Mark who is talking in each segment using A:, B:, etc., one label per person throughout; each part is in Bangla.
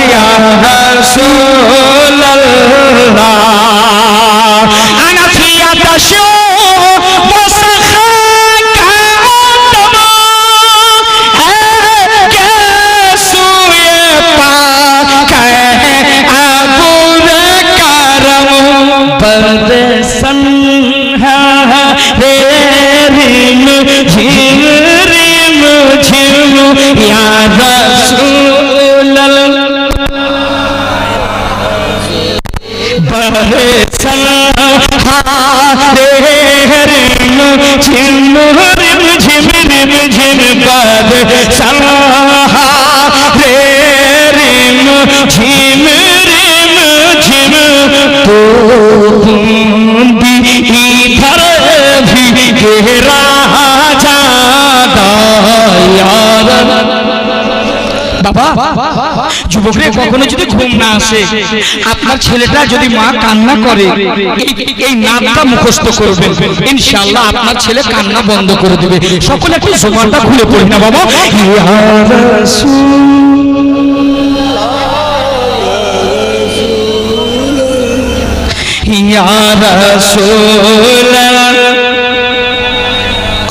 A: ইয়া রাসূলুল্লাহ ঘেরা বাবা, যুবকরে কখনো যদি ঘুম না আসে, আপনার ছেলেটা যদি মা কান্না করে, এই নামটা মুখস্থ করবে। ইনশাল্লাহ আপনার ছেলে কান্না বন্ধ করে দেবে। সকলে একটু জোমানটা খুলে পড়ি না, বাবা। ইয়া রাসূল।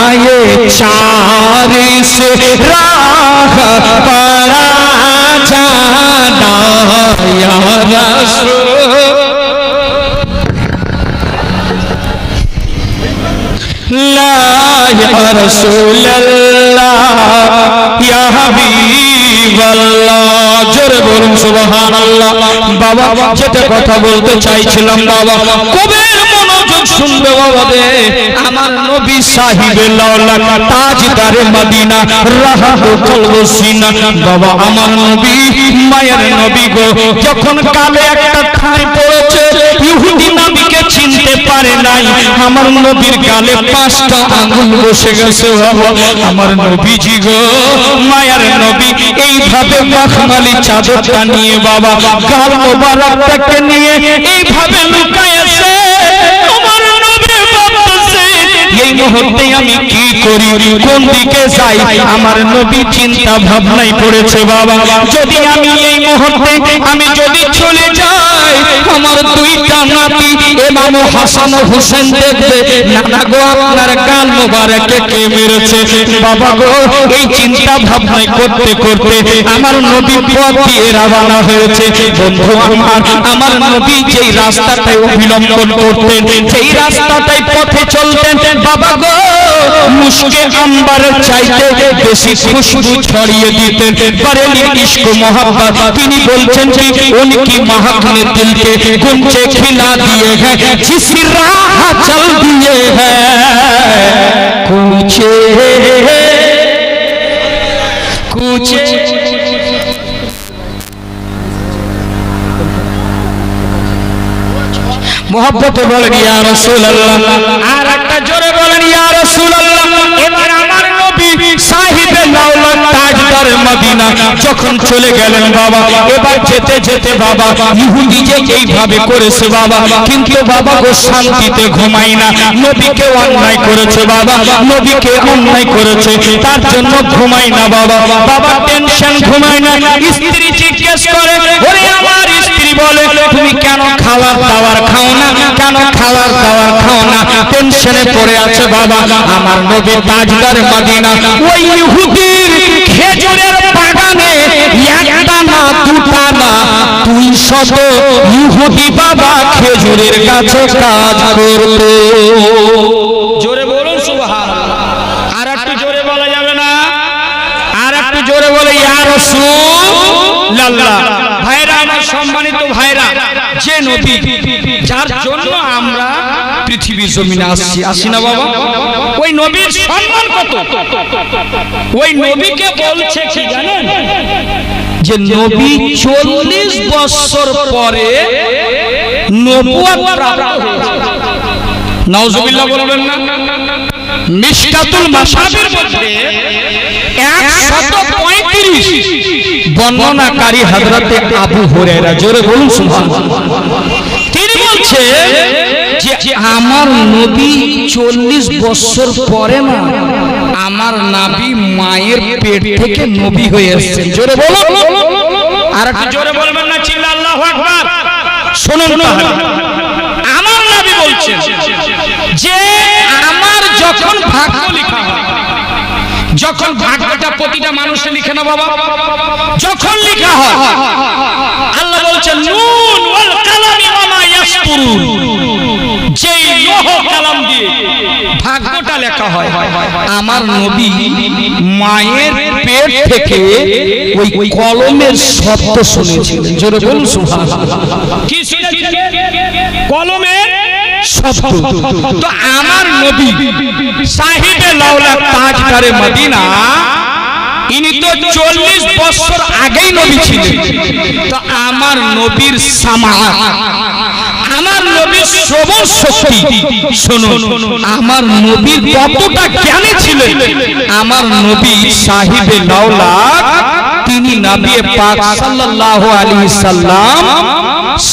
A: ना ये चारिस राह पड़ा जाना या रसूल লা ইয়া রাসূলুল্লাহ ইয়া হাবিবাল্লাহ জোরে বলুন সুবহানাল্লাহ বাবা যেটা কথা বলতে চাইছিলাম বাবা কবির আমার নবী সাহিবে চিনতে পারে নাই। আমার নবীর গালে পাঁচটা আঙ্গুল বসে গেছে, বাবা। আমার নবীজি নবী, এইভাবে মাখমালি চাদরটা নিয়ে বাবা, গাল মোবারকটাকে নিয়ে এইভাবে লুকায়েছে মুহূর্তে আমি কি করি? কোন দিকে যাই? আমার নবী চিন্তা ভাবনায় পড়েছে বাবা। যদি আমি এই মুহূর্তে, আমি যদি চলে যাই আমার দুইটা নাতি হাসান হোসেন দেখবে, নানা গো, আপনার কাল মোবারকে কে মেরেছে? বাবা গো, এই চিন্তা ভাবনা করতে করতে আমার নবী পথ দিয়ে হয়েছে। বন্ধু আমার নবী যেই অভিলম্বন করতেন, সেই পথে চলতেন। বাবা গো মুশকে চাইতে বেশি খুশবু ছড়িয়ে দিতেন। পারেন ইশক তিনি বলছেন যে, উনি কি মাহাখানের दिल के गुंजे खिला दिए हैं जिस राह चल दिए हैं कूचे कूचे মোহাম্মত বলেন ইয়া রাসূলুল্লাহ আর একটা জোরে বলেন ইয়া রাসূলুল্লাহ এবার আমার নবী সাহিবে লাউলা তাজদার মদিনা যখন চলে গেলেন বাবা, এবার যেতে যেতে বাবা, ইহুদি যে এইভাবে করেছে বাবা, কিন্তু বাবা গো শান্তিতে ঘুমাই না। নবীকে অন্যায় করেছে বাবা, নবীকে অন্যায় করেছে, তার জন্য ঘুমাই না বাবা। বাবা টেনশন ঘুমাই না। স্ত্রী জিজ্ঞেস করে, ওরে আমার স্ত্রী বলে, তুমি কেন খাবার দাবার খাও না? কেন খাবার দাবার খাও না? টেনশনে পড়ে আছে বাবা। আমার নবী তাজদার মদিনা। ওই ইহুদির খেজুরের বাগানে একটা না তুই শত ইহুদি বাবা খেজুরের গাছে কাজ সুবহানাল্লাহ। আর একটু জোরে বলা আর একটু জোরে বলে ভাইরা, আমার সম্মানিত ভাইরা, যে নবী, যার জন্য আমরা পৃথিবীর জমিনে আসছি। আসি না বাবা? ওই নবীর সম্মান কত? ওই নবীকে বলছে কি জানেন? যে নবী চল্লিশ বছর পরে বলবেন না? মাসাবির মধ্যে 135 বর্ণনাকারী হযরতে আবু হুরায়রা, জোরে বলুন সুবহানাল্লাহ। আমার নবী চল্লিশ বছর পরে না আমার নাবি মায়ের পেট থেকে নবী হয়ে এসেছেন। জোরে বলুন আর জোরে বলবেন না, চিল্লা শুনুন আমার নবী বলছেন যে আমার যখন ভাগ্য লেখা হয়, যখন ভাগ্যটা প্রতিটা মানুষের লিখে না বাবা, যখন লেখা হয় আমার নবী মায়ের পেট থেকে ওই কলমের শব্দ শুনেছিলেন। জোরে বলুন সুবহানাল্লাহ। কি শুনেছিলেন? কলমের শব্দ। তো আমার নবী সাহিবে লাউলা তাজদারে মদিনা ইনি তো চল্লিশ বছর আগেই নবী ছিলেন। তো আমার নবীর সামা আমার নবীর শ্রবণ শক্তি। শুনুন, আমার নবীর কতটা জ্ঞানী ছিলেন। আমার নবী সাহিবে লাউলা তিনি নবী পাক সাল্লাল্লাহু আলাইহি সাল্লাম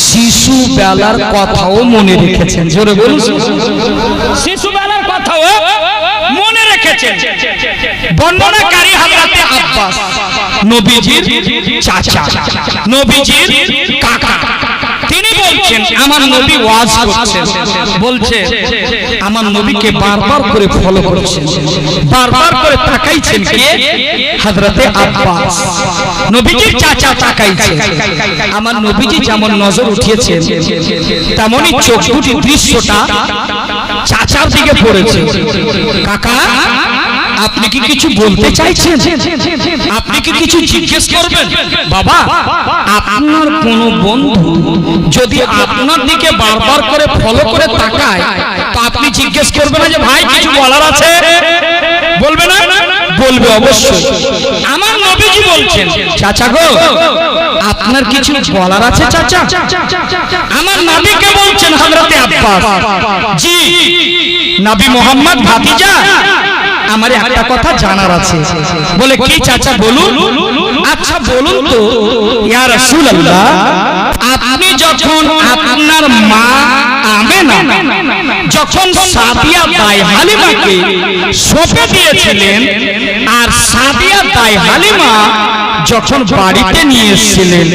A: শিশু বেলার কথাও মনে রেখেছেন। জোরে বলুন। শিশু বেলার কথাও মনে রেখেছেন। বর্ণনাকারী আব্বাস, নবীজির চাচা, নবীজির কাকা। বলছেন আমার নবী ওয়াজ করছেন। বলছে আমার নবীকে বারবার করে ফলো করছেন। বারবার করে তাকাইছেন কে? হযরতে আব্বাস। নবীজির চাচা তাকাইছেন আমার নবীজি যেমন নজর উঠিয়েছেন তেমনই চোখ দুটি দৃশ্যটা চাচার দিকে পড়েছে। কাকা আপনি কি কিছু বলতে চাইছেন? আপনি কি কিছু জিজ্ঞেস করবেন? বাবা, আপনার কোন বন্ধু যদি আপনার দিকে বারবার করে ফলো করে তাকায়, তো আপনি জিজ্ঞেস করবেন না যে, ভাই, কিছু বলার আছে? বলবে না? বলবে অবশ্যই। আমার নবীজি বলছেন, চাচা গো, আপনার কিছু বলার আছে, চাচা? আমার নবীকে বলছেন, হযরতে আব্বাস? জি, নবী মোহাম্মদ ভাতিজা। আমার একটা কথা জানার আছে। বলে কি চাচা বলুন? আচ্ছা বলুন তো ইয়া রাসূলুল্লাহ আপনি যখন আপনার মা আমেনা যখন সাদিয়া তাই হালিমাকে সঁপে দিয়েছিলেন আর সাদিয়া তাই হালিমা যখন বাড়িতে নিয়ে এসেছিলেন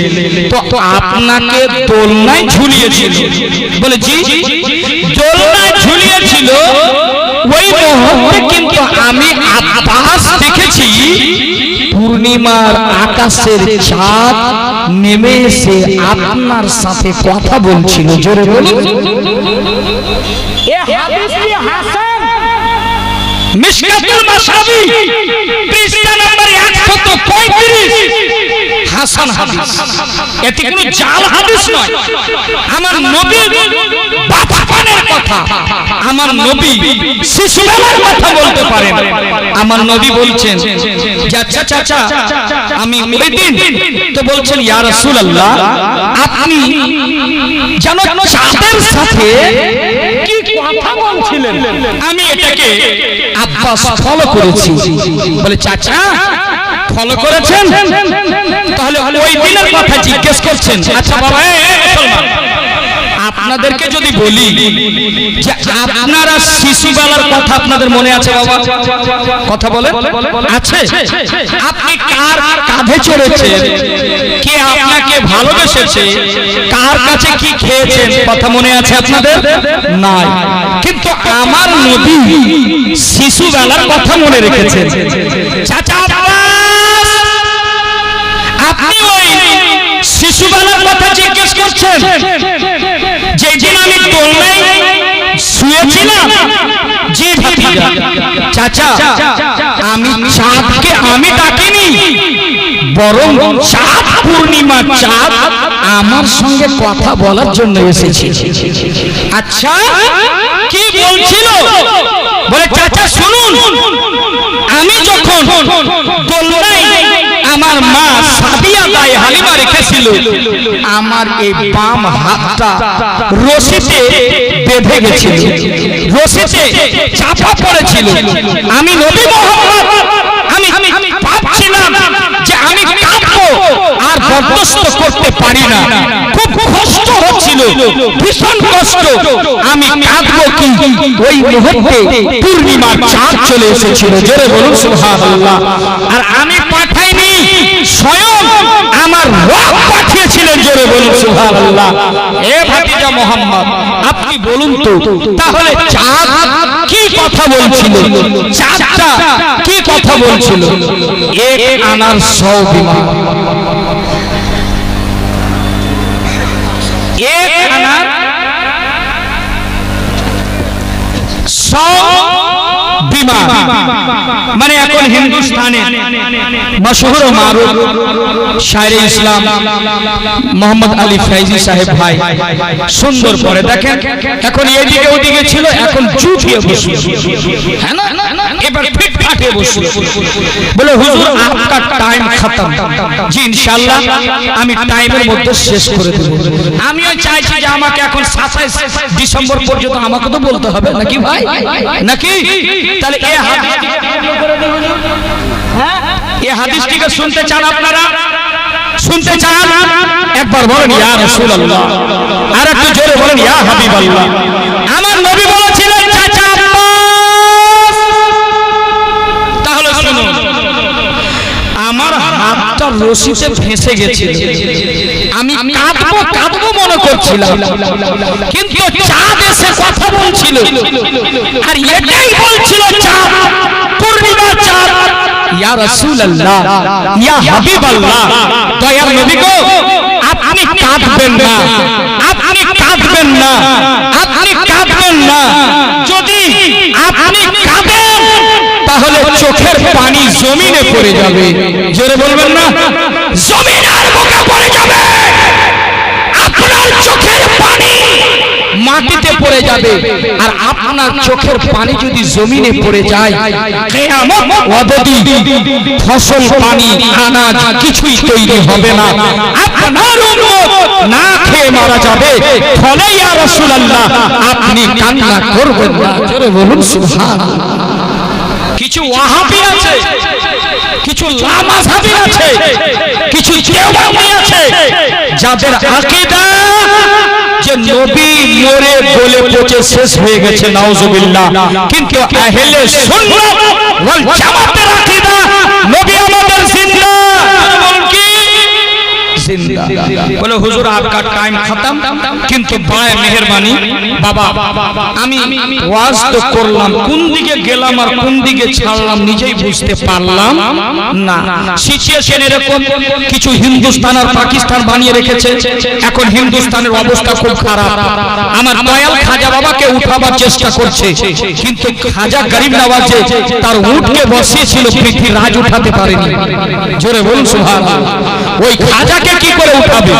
A: তো আপনাকে দোলনায় ঝুলিয়েছিল। বলে জি দোলনায় ঝুলিয়েছিল। ওই মুহূর্তে কিন্তু আমি আকাশ দেখেছি পূর্ণিমার আকাশের চাঁদ নেমে এসে আপনার সাথে কথা বলছিল। জোরে বলুন। মিশকাতুল মাসাবি হাদিস। এটি কোনো জাল হাদিস নয়। আমার নবীর বাপানের কথা। আমার নবী শিশুবেলার কথা বলতে পারেন। আমার নবী বলছেন যে আচ্ছা চাচা আমি ওই দিন তো বলছেন ইয়া রাসূলুল্লাহ আপনি যেন চাঁদের সাথে কি কথা বলছিলেন? আমি এটাকে আব্বাস ফলো করেছি। বলে চাচা ফলো করেছেন তাহলে ওই দিনের কথা জিজ্ঞেস করছেন আচ্ছা বাবা আপনাদেরকে যদি বলি যে আপনারা শিশুবেলার কথা আপনাদের মনে আছে বাবা কথা বলে আছে আপনি কার কাঁধে চড়েছেন কে আপনাকে ভালোবেসেছে কার কাছে কি খেয়েছেন কথা মনে আছে আপনাদের নাই কিন্তু আমার নবী শিশুবেলার কথা মনে রেখেছেন চাচা আপনি ওই শিশুবেলার কথা জিজ্ঞেস করছেন? যেদিন আমি শুয়েছিলাম, জি ভাতিজা চাচা, আমি চাঁদকে আমি ডাকিনি, বরং চাঁদ পূর্ণিমা, চাঁদ আমার সঙ্গে কথা বলার জন্য এসেছে। আচ্ছা কি বলছিল? বলে, চাচা, শুনুন, আমি যখন দোলনায় আমার মা সাদিয়া দায় হালিমা রেখেছিল। আমার এই বাম হাতটা রশিতে বেঁধে গেছিল। রশিতে চাপা পড়েছিল। আমি নবী মোহাম্মদ, আমি আমি ভাবছিলাম যে আমি কাঁদবো আর বরদাস্ত করতে পারি না। খুব কষ্ট হচ্ছিল, ভীষণ কষ্ট। আমি কাঁদবো কি? ওই মুহূর্তে পূর্ণিমার চাঁদ চলে এসেছিল। জোরে বলুন সুবহানাল্লাহ। আর আমি স্বয়ং আমার রব পাঠিয়েছিলেন জোরে বলুন, সুবহানাল্লাহ। এ ভাতিজা মোহাম্মদ, আপনি বলুন তো, তাহলে চাঁদ কি কথা বলছিল? চাঁদটা কি কথা বলছিল? এক আনার সৌ বিমান। এক আনার সৌ মানে এখন হিন্দুস্তানে মশহুর মারুফ শায়রে ইসলাম মোহাম্মদ আলী ফাইজি সাহেব ভাই সুন্দর করে দেখেন, এখন এদিকে ওদিকে ছিল, এখন চুপিয়ে বসে। হ্যাঁ না? এবার ফিট ফাটে বসে বলে হুজুর আপনার টাইম খতম জি ইনশাআল্লাহ আমি টাইমের মধ্যে শেষ করে দেব আমিও চাইছি যে আমাকে এখন 27 ডিসেম্বর পর্যন্ত আমাকে তো বলতে হবে নাকি ভাই নাকি তাহলে এই হাদিস এই হাদিসটিকে শুনতে চান আপনারা শুনতে চান একবার বলেন ইয়া রাসূলুল্লাহ আর একটু জোরে বলেন ইয়া হাবিবাল্লাহ আমার নবী বলেছিলেন চাচা আব্বাস তাহলে শুনুন আমার হাতটা রশিতে ফেঁসে গেছে আমি কাঁদবো কাঁদবো মনে করছিলাম। কিন্তু চাঁদ এসে কথা বলছিল। আর এটাই বলছিল চাঁদ। পূর্ণিমা চাঁদ। ইয়া রাসূলুল্লাহ ইয়া হাবিবাল্লাহ। দয়ার নবী গো আপনি কাঁদবেন না। আপনি কাঁদবেন না আপনি কাঁদবেন না যদি আপনি কাঁদেন তাহলে চোখের পানি জমিনে পড়ে যাবে। জোরে বলবেন না? জমিনের বুকে পড়ে যাবে। আপনার চোখের পানি মাটিতে পড়ে যাবে। আর আপনার চোখের পানি যদি জমিনে পড়ে যায় ফসল, পানি, আনাজ কিছুই তৈরি হবে না। আপনার না খেয়ে মারা যাবে। ফলে আপনি কান্না করবেন না। বলুন, সুবহানাল্লাহ। কিছু ওয়াহাবি আছে, কিছু লামাজাবি আছে, কিছু দেওবন্দি আছে, যাদের আকীদা যে নবী মরে বলে পচে শেষ হয়ে গেছে, নাউজুবিল্লাহ। কিন্তু আহলে সুন্নাত ওয়াল জামাতের আকীদা নবী আমাদের বলে, হুজুর, আপনার টাইম খতম। কিন্তু ভাই মেহেরবানি, বাবা, আমি ওয়াজ তো করলাম, কোন দিকে গেলাম আর কোন দিকে ছাড়লাম নিজেই বুঝতে পারলাম না। সিচুয়েশন এরকম, কিছু হিন্দুস্তান আর পাকিস্তান বানিয়ে রেখেছে। এখন হিন্দুস্তানের অবস্থা খুব খারাপ। আমার দয়াল খাজা বাবাকে উঠাবার চেষ্টা করছে, কিন্তু খাজা গরিব নওয়াজে তার উঠকে বসিয়েছিল পৃথিবী রাজ উঠাতে পারেনি। জোরে বলুন সুভান ওই খাজাকে কি করে উঠাবে?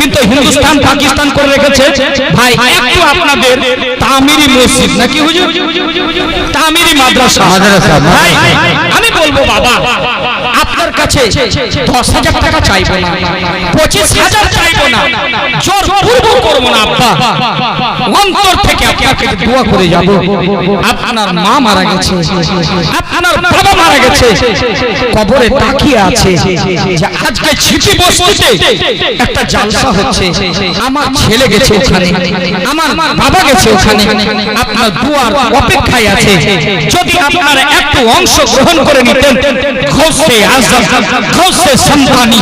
A: কিন্তু হিন্দুস্তান পাকিস্তান করে রেখেছে। ভাই একটু আপনাদের তামিরি মসজিদ নাকি হুজুর? তামিরি মাদ্রাসা।
B: মাদ্রাসা,
A: ভাই আমি বলব বাবা আপনার কাছে দশ হাজার টাকা চাইব না পঁচিশ হাজার চাইব না জোর পূর্ব করব না আব্বা। অন্তর থেকে আপনার কাছে দোয়া করে যাব। আপনার মা মারা গেছে আপনার বাবা মারা গেছে কবরে তাকিয়ে আছে যে আজকে ছিটি বস্তিতে একটা জালসা হচ্ছে আমার ছেলে গেছে ওখানে আমার বাবা গেছে ওখানে আপনার দুয়ার অপেক্ষায় আছে। যদি আপনারা একটু অংশ গ্রহণ করে নিতেন ঘোষে আজম ঘোষে সন্তানি